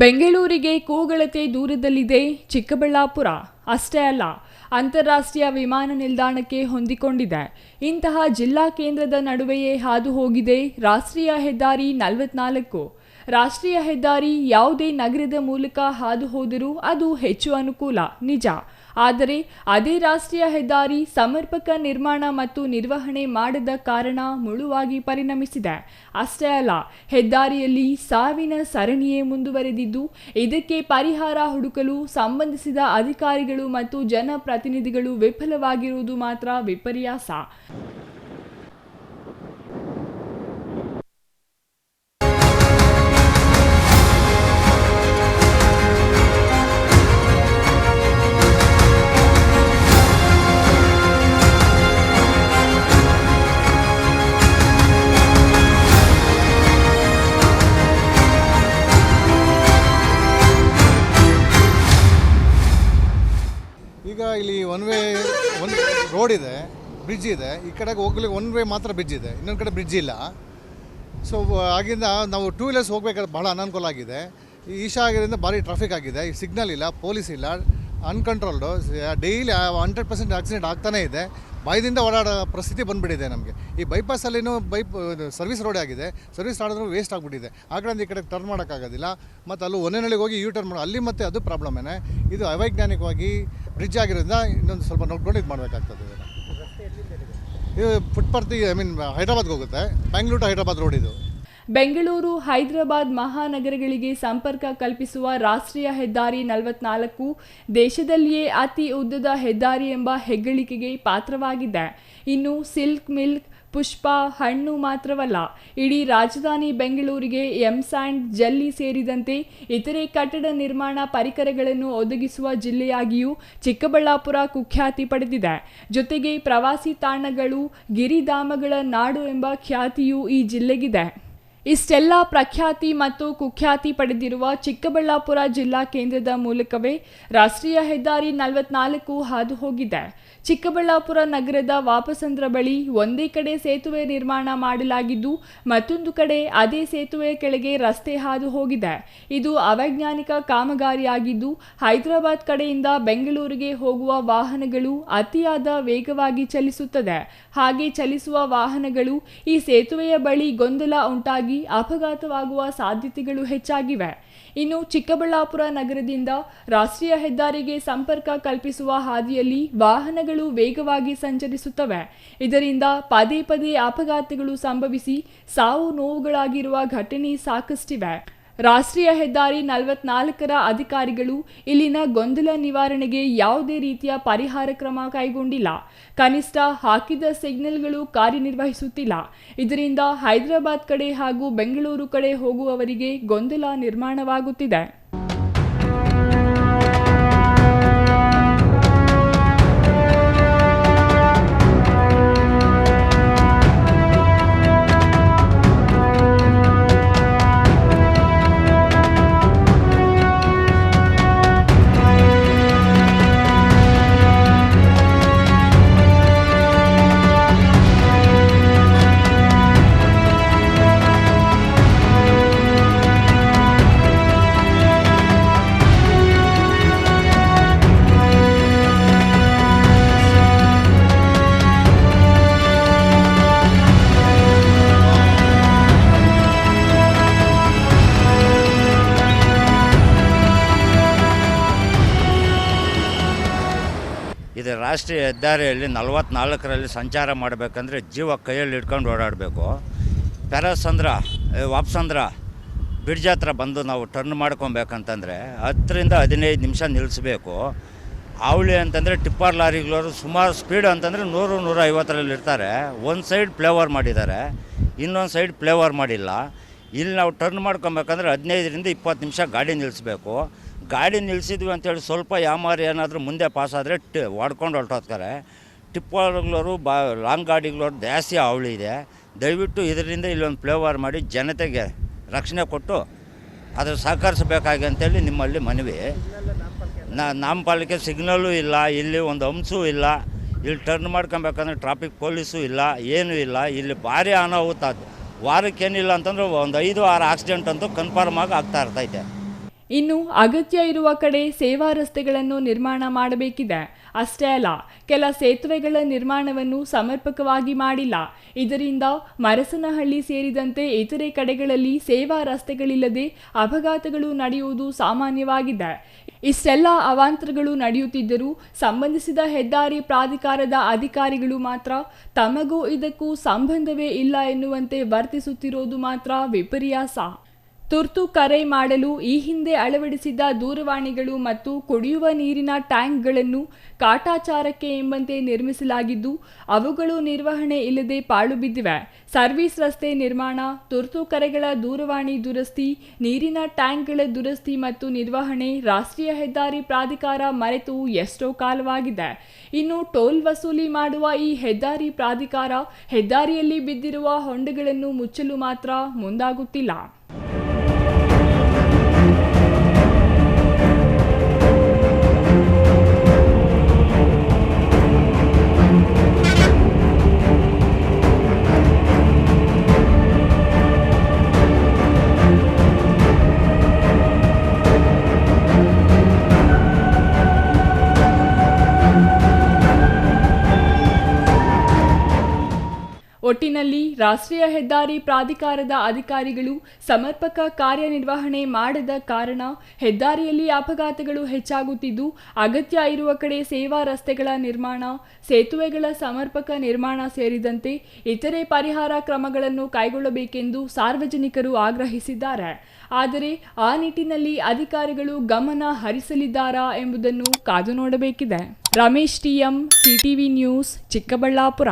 ಬೆಂಗಳೂರಿಗೆ ಕೂಗಳತೆ ದೂರದಲ್ಲಿದೆ ಚಿಕ್ಕಬಳ್ಳಾಪುರ. ಅಷ್ಟೇ ಅಲ್ಲ, ಅಂತಾರಾಷ್ಟ್ರೀಯ ವಿಮಾನ ನಿಲ್ದಾಣಕ್ಕೆ ಹೊಂದಿಕೊಂಡಿದೆ. ಇಂತಹ ಜಿಲ್ಲಾ ಕೇಂದ್ರದ ನಡುವೆಯೇ ಹಾದು ಹೋಗಿದೆ ರಾಷ್ಟ್ರೀಯ ಹೆದ್ದಾರಿ ನಲವತ್ನಾಲ್ಕು. ರಾಷ್ಟ್ರೀಯ ಹೆದ್ದಾರಿ ಯಾವುದೇ ನಗರದ ಮೂಲಕ ಹಾದು ಹೋದರೂ ಅದು ಹೆಚ್ಚು ಅನುಕೂಲ. ನಿಜ ಆದರೆ ಅದೇ ರಾಷ್ಟ್ರೀಯ ಹೆದ್ದಾರಿ ಸಮರ್ಪಕ ನಿರ್ಮಾಣ ಮತ್ತು ನಿರ್ವಹಣೆ ಮಾಡದ ಕಾರಣ ಮುಳುವಾಗಿ ಪರಿಣಮಿಸಿದೆ. ಅಷ್ಟೇ ಅಲ್ಲ, ಹೆದ್ದಾರಿಯಲ್ಲಿ ಸಾವಿನ ಸರಣಿಯೇ ಮುಂದುವರೆದಿದ್ದು, ಇದಕ್ಕೆ ಪರಿಹಾರ ಹುಡುಕಲು ಸಂಬಂಧಿಸಿದ ಅಧಿಕಾರಿಗಳು ಮತ್ತು ಜನಪ್ರತಿನಿಧಿಗಳು ವಿಫಲವಾಗಿರುವುದು ಮಾತ್ರ ವಿಪರ್ಯಾಸ. ರೋಡ್ ಇದೆ ಬ್ರಿಡ್ಜ್ ಇದೆ. ಈ ಕಡೆಗೆ ಹೋಗ್ಲಿಕ್ಕೆ ಒನ್ ವೇ ಮಾತ್ರ ಬ್ರಿಡ್ಜ್ ಇದೆ. ಇನ್ನೊಂದು ಕಡೆ ಬ್ರಿಡ್ಜ್ ಇಲ್ಲ. ಸೊ ಆಗಿಂದ ನಾವು ಟೂ ವೀಲರ್ಸ್ ಹೋಗ್ಬೇಕಾದ್ರೆ ಭಾಳ ಅನಾನುಕೂಲ ಆಗಿದೆ. ಈಶಾ ಆಗಿರೋದ್ರಿಂದ ಭಾರಿ ಟ್ರಾಫಿಕ್ ಆಗಿದೆ. ಈ ಸಿಗ್ನಲ್ ಇಲ್ಲ ಪೊಲೀಸ್ ಇಲ್ಲ uncontrolled daily hundred percent accident ಆಗ್ತಾನೇ ಇದೆ. ಭಯದಿಂದ ಓಡಾಡೋ ಪರಿಸ್ಥಿತಿ ಬಂದುಬಿಟ್ಟಿದೆ ನಮಗೆ. ಈ ಬೈಪಾಸಲ್ಲಿನೂ ಬೈಪ್ ಸರ್ವಿಸ್ ರೋಡ್ ಆಗಿದೆ. ಸರ್ವಿಸ್ ಮಾಡಿದ್ರು ವೇಸ್ಟ್ ಆಗಿಬಿಟ್ಟಿದೆ. ಆ ಕಡೆಯಿಂದ ಈ ಕಡೆ ಟರ್ನ್ ಮಾಡೋಕ್ಕಾಗೋದಿಲ್ಲ. ಮತ್ತು ಅಲ್ಲಿ ನಳಿಗೆ ಹೋಗಿ ಯೂ ಟರ್ನ್ ಮಾಡೋ. ಅಲ್ಲಿ ಮತ್ತೆ ಅದು ಪ್ರಾಬ್ಲಮೇನೆ ಇದು ಅವೈಜ್ಞಾನಿಕವಾಗಿ ಬ್ರಿಡ್ಜ್ ಆಗಿರೋದ್ರಿಂದ ಇನ್ನೊಂದು ಸ್ವಲ್ಪ ನೋಡ್ಕೊಂಡು ಇದು ಮಾಡಬೇಕಾಗ್ತದೆ ಇದು ಫುಟ್ಪಾತ್ ಐ ಮೀನ್ ಹೈದ್ರಾಬಾದ್ಗೆ ಹೋಗುತ್ತೆ. ಬ್ಯಾಂಗ್ಳೂರ್ ಟು ಹೈದ್ರಾಬಾದ್ ರೋಡ್ ಇದು. ಬೆಂಗಳೂರು, ಹೈದರಾಬಾದ್ ಮಹಾನಗರಗಳಿಗೆ ಸಂಪರ್ಕ ಕಲ್ಪಿಸುವ ರಾಷ್ಟ್ರೀಯ ಹೆದ್ದಾರಿ ನಲವತ್ನಾಲ್ಕು ದೇಶದಲ್ಲಿಯೇ ಅತಿ ಉದ್ದದ ಹೆದ್ದಾರಿ ಎಂಬ ಹೆಗ್ಗಳಿಕೆಗೆ ಪಾತ್ರವಾಗಿದೆ. ಇನ್ನು ಸಿಲ್ಕ್ ಮಿಲ್ಕ್, ಪುಷ್ಪ, ಹಣ್ಣು ಮಾತ್ರವಲ್ಲ, ಇಡೀ ರಾಜಧಾನಿ ಬೆಂಗಳೂರಿಗೆ ಎಂಸ್ಯಾಂಡ್ ಜಲ್ಲಿ ಸೇರಿದಂತೆ ಇತರೆ ಕಟ್ಟಡ ನಿರ್ಮಾಣ ಪರಿಕರಗಳನ್ನು ಒದಗಿಸುವ ಜಿಲ್ಲೆಯಾಗಿಯೂ ಚಿಕ್ಕಬಳ್ಳಾಪುರ ಕುಖ್ಯಾತಿ ಪಡೆದಿದೆ. ಜೊತೆಗೆ ಪ್ರವಾಸಿ ತಾಣಗಳು, ಗಿರಿಧಾಮಗಳ ನಾಡು ಎಂಬ ಖ್ಯಾತಿಯೂ ಈ ಜಿಲ್ಲೆಗಿದೆ. ಇಷ್ಟೆಲ್ಲ ಪ್ರಖ್ಯಾತಿ ಮತ್ತು ಕುಖ್ಯಾತಿ ಪಡೆದಿರುವ ಚಿಕ್ಕಬಳ್ಳಾಪುರ ಜಿಲ್ಲಾ ಕೇಂದ್ರದ ಮೂಲಕವೇ ರಾಷ್ಟ್ರೀಯ ಹೆದ್ದಾರಿ ನಲವತ್ನಾಲ್ಕು ಹಾದು ಹೋಗಿದೆ ಚಿಕ್ಕಬಳ್ಳಾಪುರ ನಗರದ ವಾಪಸಂದ್ರ ಬಳಿ ಒಂದೇ ಕಡೆ ಸೇತುವೆ ನಿರ್ಮಾಣ ಮಾಡಲಾಗಿದ್ದು, ಮತ್ತೊಂದು ಕಡೆ ಅದೇ ಸೇತುವೆ ಕೆಳಗೆ ರಸ್ತೆ ಹಾದು ಹೋಗಿದೆ ಇದು ಅವೈಜ್ಞಾನಿಕ ಕಾಮಗಾರಿಯಾಗಿದ್ದು, ಹೈದರಾಬಾದ್ ಕಡೆಯಿಂದ ಬೆಂಗಳೂರಿಗೆ ಹೋಗುವ ವಾಹನಗಳು ಅತಿಯಾದ ವೇಗವಾಗಿ ಚಲಿಸುತ್ತದೆ. ಹಾಗೆ ಚಲಿಸುವ ವಾಹನಗಳು ಈ ಸೇತುವೆಯ ಬಳಿ ಗೊಂದಲ ಉಂಟಾಗಿ ಅಪಘಾತವಾಗುವ ಸಾಧ್ಯತೆಗಳು ಹೆಚ್ಚಾಗಿವೆ. ಇನ್ನು ಚಿಕ್ಕಬಳ್ಳಾಪುರ ನಗರದಿಂದ ರಾಷ್ಟ್ರೀಯ ಹೆದ್ದಾರಿಗೆ ಸಂಪರ್ಕ ಕಲ್ಪಿಸುವ ಹಾದಿಯಲ್ಲಿ ವಾಹನಗಳು ವೇಗವಾಗಿ ಸಂಚರಿಸುತ್ತವೆ. ಇದರಿಂದ ಪದೇ ಪದೇ ಅಪಘಾತಗಳು ಸಂಭವಿಸಿ ಸಾವು ನೋವುಗಳಾಗಿರುವ ಘಟನೆ ಸಾಕಷ್ಟಿವೆ. ರಾಷ್ಟ್ರೀಯ ಹೆದ್ದಾರಿ ನಲವತ್ನಾಲ್ಕರ ಅಧಿಕಾರಿಗಳು ಇಲ್ಲಿನ ಗೊಂದಲ ನಿವಾರಣೆಗೆ ಯಾವುದೇ ರೀತಿಯ ಪರಿಹಾರ ಕ್ರಮ ಕೈಗೊಂಡಿಲ್ಲ. ಕನಿಷ್ಠ ಹಾಕಿದ ಸಿಗ್ನಲ್ಗಳು ಕಾರ್ಯನಿರ್ವಹಿಸುತ್ತಿಲ್ಲ. ಇದರಿಂದ ಹೈದರಾಬಾದ್ ಕಡೆ ಹಾಗೂ ಬೆಂಗಳೂರು ಕಡೆ ಹೋಗುವವರಿಗೆ ಗೊಂದಲ ನಿರ್ಮಾಣವಾಗುತ್ತಿದೆ. ಇದು ರಾಷ್ಟ್ರೀಯ ಹೆದ್ದಾರಿಯಲ್ಲಿ ನಲವತ್ನಾಲ್ಕರಲ್ಲಿ ಸಂಚಾರ ಮಾಡಬೇಕಂದ್ರೆ ಜೀವ ಕೈಯಲ್ಲಿ ಇಟ್ಕೊಂಡು ಓಡಾಡಬೇಕು. ಪ್ಯಾರಸಂದ್ರ ಏ, ವಾಪಸಂದ್ರ ಬ್ರಿಡ್ಜ್ ಹತ್ರ ಬಂದು ನಾವು ಟರ್ನ್ ಮಾಡ್ಕೊಬೇಕಂತಂದರೆ ಹತ್ತರಿಂದ ಹದಿನೈದು ನಿಮಿಷ ನಿಲ್ಲಿಸ್ಬೇಕು ಅವಳಿ ಅಂತಂದರೆ ಟಿಪ್ಪರ್ ಲಾರಿಗಳವರು ಸುಮಾರು ಸ್ಪೀಡ್ ಅಂತಂದರೆ ನೂರು ನೂರ ಐವತ್ತರಲ್ಲಿ ಇರ್ತಾರೆ. ಒಂದು ಸೈಡ್ ಫ್ಲೇವರ್ ಮಾಡಿದ್ದಾರೆ ಇನ್ನೊಂದು ಸೈಡ್ ಫ್ಲೇವರ್ ಮಾಡಿಲ್ಲ. ಇಲ್ಲಿ ನಾವು ಟರ್ನ್ ಮಾಡ್ಕೊಬೇಕಂದ್ರೆ ಹದಿನೈದರಿಂದ ಇಪ್ಪತ್ತು ನಿಮಿಷ ಗಾಡಿ ನಿಲ್ಲಿಸ್ಬೇಕು ಗಾಡಿ ನಿಲ್ಲಿಸಿದ್ವಿ ಅಂತೇಳಿ ಸ್ವಲ್ಪ ಯಾಮಾರಿ ಏನಾದರೂ ಮುಂದೆ ಪಾಸ್ ಆದರೆ ಟಿ ಹೊಡ್ಕೊಂಡು ಹೊರಟೋಗ್ತಾರೆ. ಟಿಪ್ಪರ್ಗಳವರು ಬಾ ಲಾಂಗ್ ಗಾಡಿಗಳವ್ರು ಜಾಸ್ತಿ ಅವಳಿ ಇದೆ. ದಯವಿಟ್ಟು ಇದರಿಂದ ಇಲ್ಲೊಂದು ಫ್ಲೇವರ್ ಮಾಡಿ ಜನತೆಗೆ ರಕ್ಷಣೆ ಕೊಟ್ಟು ಅದು ಸಹಕರಿಸಬೇಕಾಗಿ ಅಂತೇಳಿ ನಿಮ್ಮಲ್ಲಿ ಮನವಿ. ನಾ ನಾಮಪಾಲಿಕೆ ಸಿಗ್ನಲ್ಲೂ ಇಲ್ಲ, ಇಲ್ಲಿ ಒಂದು ಅಂಶವೂ ಇಲ್ಲ. ಇಲ್ಲಿ ಟರ್ನ್ ಮಾಡ್ಕೊಬೇಕಂದ್ರೆ ಟ್ರಾಫಿಕ್ ಪೊಲೀಸು ಇಲ್ಲ, ಏನೂ ಇಲ್ಲ. ಇಲ್ಲಿ ಭಾರಿ ಅನಾಹುತ. ವಾರಕ್ಕೇನಿಲ್ಲ ಅಂತಂದ್ರೆ ಒಂದು ಐದು ಆರು ಆಕ್ಸಿಡೆಂಟ್ ಅಂತೂ ಕನ್ಫರ್ಮ್ ಆಗಿ ಆಗ್ತಾ ಇರ್ತೈತೆ. ಇನ್ನು ಅಗತ್ಯ ಇರುವ ಕಡೆ ಸೇವಾ ರಸ್ತೆಗಳನ್ನು ನಿರ್ಮಾಣ ಮಾಡಬೇಕಿದೆ. ಅಷ್ಟೇ ಅಲ್ಲ, ಕೆಲ ಸೇತುವೆಗಳ ನಿರ್ಮಾಣವನ್ನು ಸಮರ್ಪಕವಾಗಿ ಮಾಡಿಲ್ಲ. ಇದರಿಂದ ಮರಸನಹಳ್ಳಿ ಸೇರಿದಂತೆ ಇತರೆ ಕಡೆಗಳಲ್ಲಿ ಸೇವಾ ರಸ್ತೆಗಳಿಲ್ಲದೆ ಅಪಘಾತಗಳು ನಡೆಯುವುದು ಸಾಮಾನ್ಯವಾಗಿದೆ. ಇಷ್ಟೆಲ್ಲ ಅವಾಂತರಗಳು ನಡೆಯುತ್ತಿದ್ದರೂ ಸಂಬಂಧಿಸಿದ ಹೆದ್ದಾರಿ ಪ್ರಾಧಿಕಾರದ ಅಧಿಕಾರಿಗಳು ಮಾತ್ರ ತಮಗೂ ಇದಕ್ಕೂ ಸಂಬಂಧವೇ ಇಲ್ಲ ಎನ್ನುವಂತೆ ವರ್ತಿಸುತ್ತಿರುವುದು ಮಾತ್ರ ವಿಪರ್ಯಾಸ. ತುರ್ತು ಕರೆ ಮಾಡಲು ಈ ಹಿಂದೆ ಅಳವಡಿಸಿದ್ದ ದೂರವಾಣಿಗಳು ಮತ್ತು ಕುಡಿಯುವ ನೀರಿನ ಟ್ಯಾಂಕ್ಗಳನ್ನು ಕಾಟಾಚಾರಕ್ಕೆ ಎಂಬಂತೆ ನಿರ್ಮಿಸಲಾಗಿದ್ದು, ಅವುಗಳು ನಿರ್ವಹಣೆ ಇಲ್ಲದೆ ಪಾಳು ಬಿದ್ದಿವೆ. ಸರ್ವಿಸ್ ರಸ್ತೆ ನಿರ್ಮಾಣ, ತುರ್ತು ಕರೆಗಳ ದೂರವಾಣಿ ದುರಸ್ತಿ, ನೀರಿನ ಟ್ಯಾಂಕ್ಗಳ ದುರಸ್ತಿ ಮತ್ತು ನಿರ್ವಹಣೆ ರಾಷ್ಟ್ರೀಯ ಹೆದ್ದಾರಿ ಪ್ರಾಧಿಕಾರ ಮರೆತು ಎಷ್ಟೋ ಕಾಲವಾಗಿದೆ. ಇನ್ನು ಟೋಲ್ ವಸೂಲಿ ಮಾಡುವ ಈ ಹೆದ್ದಾರಿ ಪ್ರಾಧಿಕಾರ ಹೆದ್ದಾರಿಯಲ್ಲಿ ಬಿದ್ದಿರುವ ಹೊಂಡಗಳನ್ನು ಮುಚ್ಚಲು ಮಾತ್ರ ಮುಂದಾಗುತ್ತಿಲ್ಲ. ಒಟ್ಟಿನಲ್ಲಿ ರಾಷ್ಟ್ರೀಯ ಹೆದ್ದಾರಿ ಪ್ರಾಧಿಕಾರದ ಅಧಿಕಾರಿಗಳು ಸಮರ್ಪಕ ಕಾರ್ಯನಿರ್ವಹಣೆ ಮಾಡದ ಕಾರಣ ಹೆದ್ದಾರಿಯಲ್ಲಿ ಅಪಘಾತಗಳು ಹೆಚ್ಚಾಗುತ್ತಿದ್ದು, ಅಗತ್ಯ ಇರುವ ಕಡೆ ಸೇವಾ ರಸ್ತೆಗಳ ನಿರ್ಮಾಣ, ಸೇತುವೆಗಳ ಸಮರ್ಪಕ ನಿರ್ಮಾಣ ಸೇರಿದಂತೆ ಇತರೆ ಪರಿಹಾರ ಕ್ರಮಗಳನ್ನು ಕೈಗೊಳ್ಳಬೇಕೆಂದು ಸಾರ್ವಜನಿಕರು ಆಗ್ರಹಿಸಿದ್ದಾರೆ. ಆದರೆ ಆ ನಿಟ್ಟಿನಲ್ಲಿ ಅಧಿಕಾರಿಗಳು ಗಮನ ಹರಿಸಲಿದ್ದಾರಾ ಎಂಬುದನ್ನು ಕಾದು ನೋಡಬೇಕಿದೆ. Ramesh TM CTV news, Chikkaballapur.